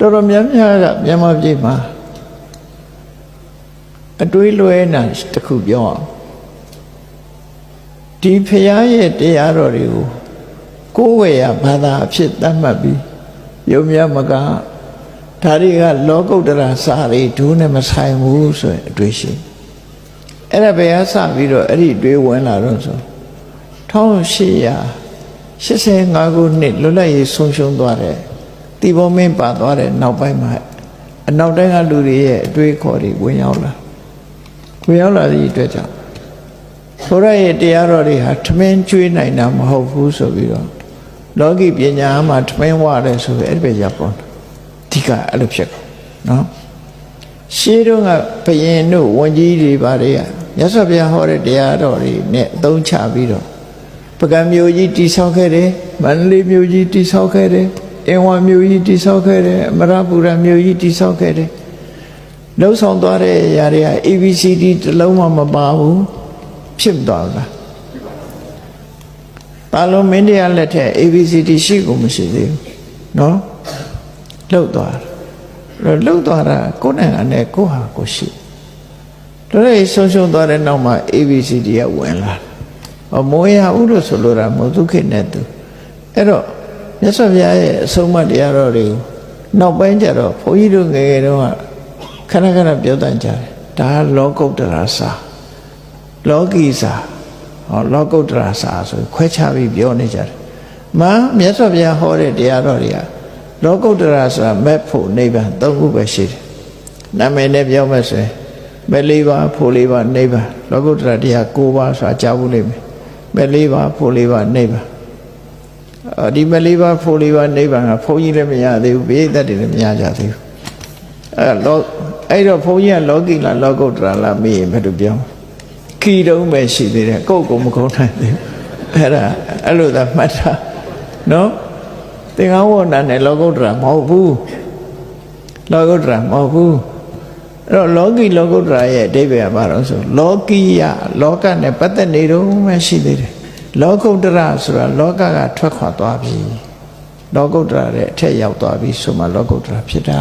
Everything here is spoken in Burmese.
တော်တော်များများကမြန်မာပြည်မှာအတွေးလွဲတာတစ်ခုပြောအောင်ဒီဖရာရဲ့တရားတော်တွေကိုကိုယ်ဝေရဘာသာအဖြစ်သတ်မှတ်ပြီးယုံမြမကဒါတွေကလောကုတ္တရာစာတွေဒုနဲ့မဆိုင်ဘူးဆိုရင်အတွေးရှိအဲ့ဒါဘယ်ကစပြီးတော့အဲ့ဒီအတွေးဝင်လာတော့ဆို1885ခုနှစ်လွတ်လပ်ရေးဆုံးရှုံးသွားတယ် တီဘောမင်းပါသွားတယ်နောက်ပိုင်းမှာအနောက်တိုင်းကလူတွေရဲ့အတွေးခေါ်တွေဝင်ရောက်လာဝင်ရောက်လာသည့်အတွက်ကြောင့်ဘုရားရဲ့တရားတော်တွေဟာထမင်းကျွေးနိုင်တာမဟုတ်ဘူးဆိုပြီးတော့လောကီပညာမှာထမင်းဝရတယ်ဆိုပြီးအဲ့ဒီပဲရပေါ်တယ်အဓိကအဲ့လိုဖြစ်ကုန်နော်ရှေးတုန်းကဘယင်တို့ဝန်ကြီးတွေဗါတွေကမြတ်စွာဘုရားဟောတဲ့တရားတော်တွေနဲ့အသုံးချပြီးတော့ပကံမျိုးကြီးတိဆောက်ခဲ့တယ်မန္တလေးမျိုးကြီးတိဆောက်ခဲ့တယ် အင်ဝါမျိုးကြီးတိဆောက်ခဲ့တယ်အမရပူရမျိုးကြီးတိဆောက်ခဲ့တယ်လှုပ်ဆောင်သွားတဲ့ຢာတွေက ABCD တစ်လုံးမှမပါဘူးဖြစ်မသွားဘူးလားပါလုံးမင်းတရားလက်ထက် ABCD ရှိကိုမရှိသေးဘူးเนาะလှုပ်သွားတယ်လှုပ်သွားတာကိုယ်နိုင်ငံနဲ့ကိုယ့်ဟာကိုယ်ရှိတော်တော်ဆုံးရှုံးသွားတဲ့နောက်မှာ ABCD ကဝင်လာတယ်။အမိုးရဥလို့ဆိုလိုတာမဟုတ်ဒုက္ခနဲ့သူအဲ့တော့ မြတ်စွာဘုရားရဲ့အဆုံးအမတရားတော်တွေကိုနောက်ပိုင်းကျတော့ဘုန်းကြီးတို့ငယ်ငယ်တုန်းကခဏခဏပြောတတ်ကြတယ်။ဒါကလောကုတ္တရာစာလောကီစာဟောလောကုတ္တရာစာဆိုခွဲခြားပြီးပြောနေကြတယ်။မှမြတ်စွာဘုရားဟောတဲ့တရားတော်တွေကလောကုတ္တရာဆိုတာမက်ဖို့နိဗ္ဗာန်သုံးခုပဲရှိတယ်။နာမည်နဲ့ပြောမယ်ဆိုရင်မဲ့လေးပါဖို့လေးပါနိဗ္ဗာန်လောကုတ္တရာတရား၉ပါးဆိုတာကြားဘူးလိမ့်မယ်။မဲ့လေးပါဖို့လေးပါနိဗ္ဗာန်အော် ဒီမဲ့လေးပါဖို့လေးပါနိဗ္ဗာန်ကဘုန်းကြီးလည်းမရသေးဘူးပိဋကတ်တွေလည်းမရကြသေးဘူး။အဲလောအဲ့တော့ဘုန်းကြီးကလောကီလားလောကုတ္တရာလားမေးရင်ဘယ်လိုပြောခီတုံးပဲရှိသေးတယ်ကိုယ့်ကိုယ်မကုန်းနိုင်သေးဘူး။အဲ့ဒါအဲ့လိုသာမှတ်တာနော်သင်္ကန်းဝဏ္ဏနဲ့လောကုတ္တရာမဟုတ်ဘူးလောကုတ္တရာမဟုတ်ဘူးအဲ့တော့လောကီလောကုတ္တရာရဲ့အဓိပ္ပာယ်ကဘာလို့ဆိုလောကီယလောကနဲ့ပတ်သက်နေတော့မှရှိသေးတယ် လောကုတ္တရာဆိုတာလောကကထွက်ခွာသွားပြီလောကုတ္တရာရဲ့အထက်ရောက်သွားပြီဆိုမှလောကုတ္တရာဖြစ်တာ